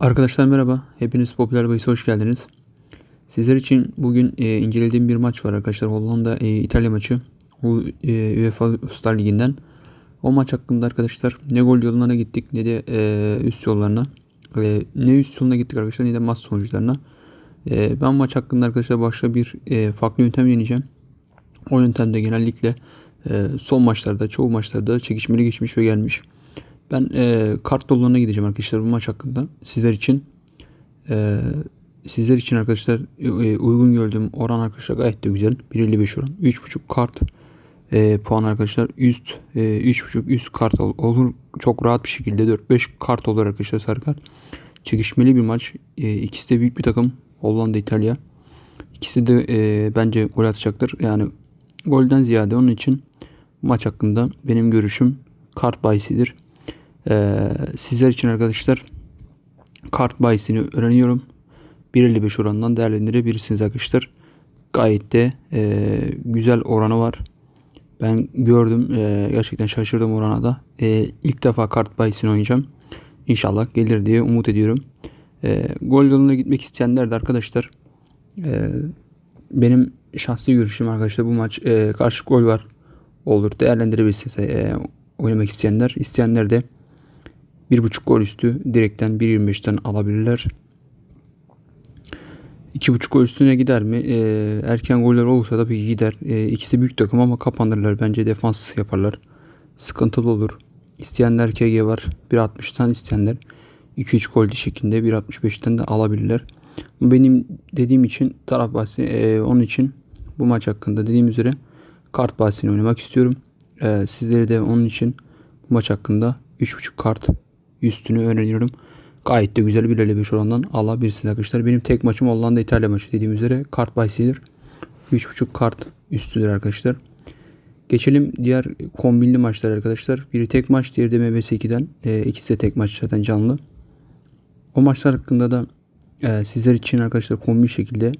Arkadaşlar merhaba. Hepiniz Popüler Bahis'e hoş geldiniz. Sizler için bugün e, incelediğim bir maç var arkadaşlar. Hollanda e, İtalya maçı. Bu e, UEFA Uluslar Ligi'nden. O maç hakkında arkadaşlar ne gol yollarına gittik ne de e, üst yollarına. E, ne üst yoluna gittik arkadaşlar ne de maç sonuçlarına. E, ben maç hakkında arkadaşlar başka bir e, farklı yöntem deneyeceğim. O yöntemde genellikle e, son maçlarda çoğu maçlarda çekişmeli geçmiş ve gelmiş. Ben e, kart yollarına gideceğim arkadaşlar bu maç hakkında. Sizler için e, sizler için arkadaşlar e, uygun gördüğüm oran arkadaşlar gayet de güzel. 1.55 oran. 3.5 kart e, puan arkadaşlar. Üst e, 3.5 üst kart ol- olur. Çok rahat bir şekilde 4-5 kart olur arkadaşlar sarı kart. Çekişmeli bir maç. E, ikisi de büyük bir takım. Hollanda, İtalya. İkisi de e, bence gol atacaktır. Yani golden ziyade onun için maç hakkında benim görüşüm kart bahisidir. Ee, sizler için arkadaşlar kart bahisini öğreniyorum. 1.55 oranından değerlendirebilirsiniz arkadaşlar. Gayet de e, güzel oranı var. Ben gördüm. e, gerçekten şaşırdım orana da. E, ilk defa kart bahisini oynayacağım. İnşallah gelir diye umut ediyorum. E, gol yoluna gitmek isteyenler de arkadaşlar e, benim şahsi görüşüm arkadaşlar bu maç e, karşı gol var olur değerlendirebilirsiniz e, oynamak isteyenler. isteyenler de 1.5 gol üstü direkten 1.25'ten alabilirler. 2.5 gol üstüne gider mi? Ee, erken goller olursa tabii ki gider. Ee, ikisi de büyük takım ama kapanırlar. Bence defans yaparlar. Sıkıntılı olur. İsteyenler KG var. 1.60'tan isteyenler 2-3 gol şeklinde 1.65'ten de alabilirler. Benim dediğim için taraf bahsi ee, onun için bu maç hakkında dediğim üzere kart bahsini oynamak istiyorum. Ee, sizleri de onun için bu maç hakkında 3.5 kart üstünü öğreniyorum. Gayet de güzel bir 55 orandan alabilirsiniz arkadaşlar. Benim tek maçım Hollanda İtalya maçı dediğim üzere kart bahsidir. 3.5 kart üstüdür arkadaşlar. Geçelim diğer kombinli maçlar arkadaşlar. Biri tek maç, diğeri de MBS2'den. E, ikisi de tek maç zaten canlı. O maçlar hakkında da e, sizler için arkadaşlar kombin şekilde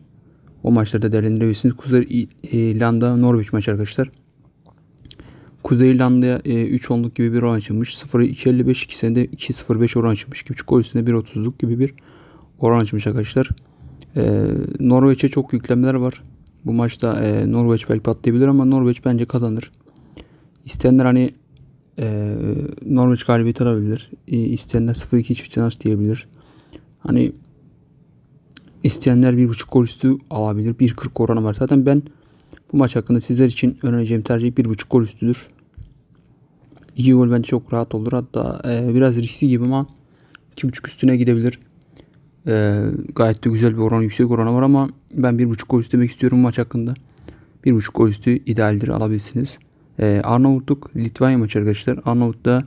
o maçlarda değerlendirebilirsiniz. Kuzey İrlanda Norwich maçı arkadaşlar. Kuzey İrlanda'ya e, 3 onluk gibi bir oran açılmış. 0.255 ikisinde de 2.05 oran açılmış. 2.5 gol üstünde 1.30'luk gibi bir oran açılmış arkadaşlar. E, Norveç'e çok yüklemeler var. Bu maçta e, Norveç belki patlayabilir ama Norveç bence kazanır. İsteyenler hani e, Norveç galibiyeti alabilir. E, isteyenler 0-2 çift şans diyebilir. Hani isteyenler 1.5 gol üstü alabilir. 1.40 oranı var. Zaten ben bu maç hakkında sizler için önereceğim tercih 1.5 gol üstüdür. 2 gol bence çok rahat olur. Hatta e, biraz riskli gibi ama 2.5 üstüne gidebilir. E, gayet de güzel bir oran, yüksek oranı var ama ben 1.5 gol üstü istiyorum maç hakkında. 1.5 gol üstü idealdir alabilirsiniz. E, Arnavutluk Litvanya maçı arkadaşlar. Arnavut'ta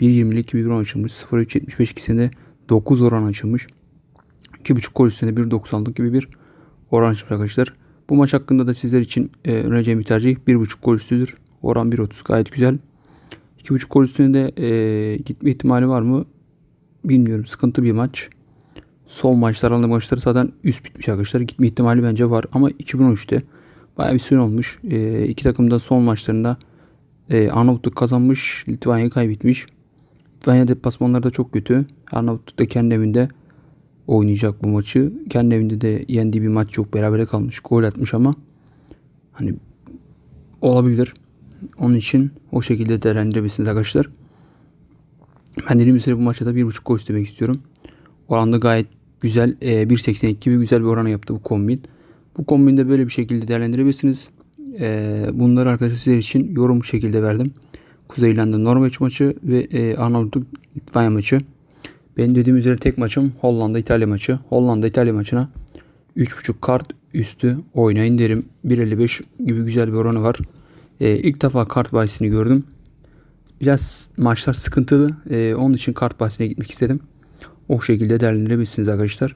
1.20'lik gibi bir oran açılmış. 0.375 ikisinde 9 oran açılmış. 2.5 gol üstüne 1.90'lık gibi bir oran açılmış arkadaşlar. Bu maç hakkında da sizler için e, önereceğim bir tercih 1.5 gol üstüdür. Oran 1.30 gayet güzel. 2.5 gol üstüne de e, gitme ihtimali var mı? Bilmiyorum. Sıkıntı bir maç. Son maçlar alanda maçları zaten üst bitmiş arkadaşlar. Gitme ihtimali bence var. Ama 2013'te bayağı bir süre olmuş. E, iki takım da son maçlarında e, Arnavutluk kazanmış. Litvanya kaybetmiş. Litvanya deplasmanları da çok kötü. Arnavutluk da kendi evinde oynayacak bu maçı. Kendi evinde de yendiği bir maç yok. Berabere kalmış. Gol atmış ama hani olabilir. Onun için o şekilde değerlendirebilirsiniz arkadaşlar. Ben dediğim üzere bu maçta da 1.5 gol istemek istiyorum. Oranda gayet güzel. E, 1.82 gibi güzel bir oranı yaptı bu kombin. Bu kombinde böyle bir şekilde değerlendirebilirsiniz. E, bunları arkadaşlar sizler için yorum şekilde verdim. Kuzey İrlanda Norveç maçı ve e, Arnavutluk Litvanya maçı. Benim dediğim üzere tek maçım Hollanda İtalya maçı. Hollanda İtalya maçına 3.5 kart üstü oynayın derim. 1.55 gibi güzel bir oranı var. Ee, ilk defa kart bahisini gördüm. Biraz maçlar sıkıntılı. Ee, onun için kart bahisine gitmek istedim. O şekilde değerlendirebilirsiniz arkadaşlar.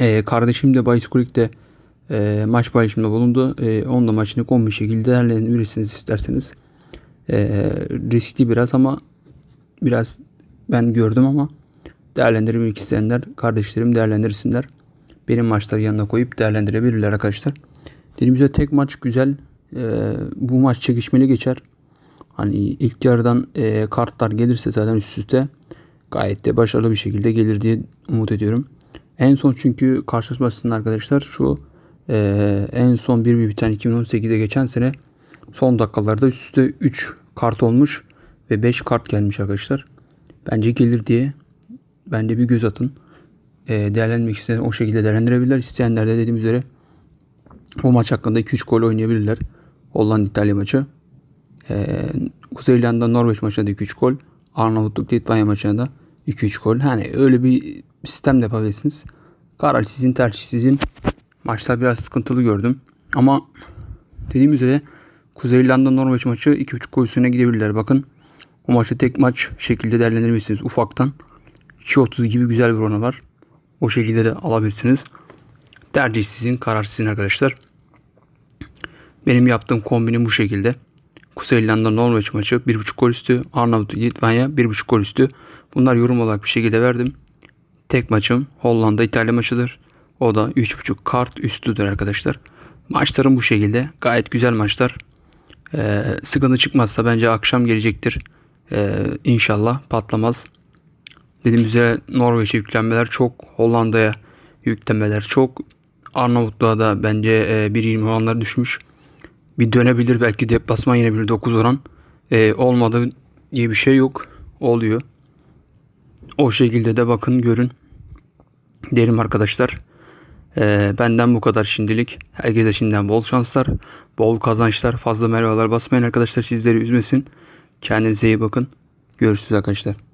Ee, kardeşim de Bahis Kulik'te e, maç paylaşımında bulundu. E, onun da maçını kombi şekilde değerlendirebilirsiniz isterseniz. E, riskli biraz ama biraz ben gördüm ama değerlendirmek isteyenler kardeşlerim değerlendirsinler. Benim maçları yanına koyup değerlendirebilirler arkadaşlar. Dediğim üzere tek maç güzel. Ee, bu maç çekişmeli geçer. Hani ilk yarıdan e, kartlar gelirse zaten üst üste gayet de başarılı bir şekilde gelir diye umut ediyorum. En son çünkü karşılaşmasının arkadaşlar şu eee, en son 1 bir biten 2018'de geçen sene son dakikalarda üst üste 3 kart olmuş ve 5 kart gelmiş arkadaşlar. Bence gelir diye bence bir göz atın. Eee değerlendirmek isteyen o şekilde değerlendirebilirler. İsteyenler de dediğim üzere bu maç hakkında 2-3 gol oynayabilirler. Hollanda İtalya maçı. Ee, Kuzey İrlanda Norveç maçında da 2-3 gol. Arnavutluk Litvanya maçında da 2-3 gol. Hani öyle bir sistem de yapabilirsiniz. Karar sizin, tercih sizin. Maçlar biraz sıkıntılı gördüm. Ama dediğim üzere Kuzey İrlanda Norveç maçı 2-3 gol üstüne gidebilirler. Bakın o maçı tek maç şekilde değerlendirebilirsiniz ufaktan. 2.30 gibi güzel bir oranı var. O şekilde de alabilirsiniz. Tercih sizin, karar sizin arkadaşlar. Benim yaptığım kombinim bu şekilde. Kuzey İrlanda Norveç maçı 1.5 gol üstü. Arnavutluk Litvanya 1.5 gol üstü. Bunlar yorum olarak bir şekilde verdim. Tek maçım Hollanda İtalya maçıdır. O da 3.5 kart üstüdür arkadaşlar. Maçlarım bu şekilde. Gayet güzel maçlar. Ee, sıkıntı çıkmazsa bence akşam gelecektir. Ee, inşallah patlamaz. Dediğim üzere Norveç'e yüklenmeler çok. Hollanda'ya yüklenmeler çok. Arnavutluğa da bence e, 1.20 oranları düşmüş. Bir dönebilir belki deplasman yenebilir 9 oran. E, olmadı diye bir şey yok. Oluyor. O şekilde de bakın görün. Derim arkadaşlar. E, benden bu kadar şimdilik. Herkese şimdiden bol şanslar. Bol kazançlar. Fazla merhabalar basmayın arkadaşlar sizleri üzmesin. Kendinize iyi bakın. Görüşürüz arkadaşlar.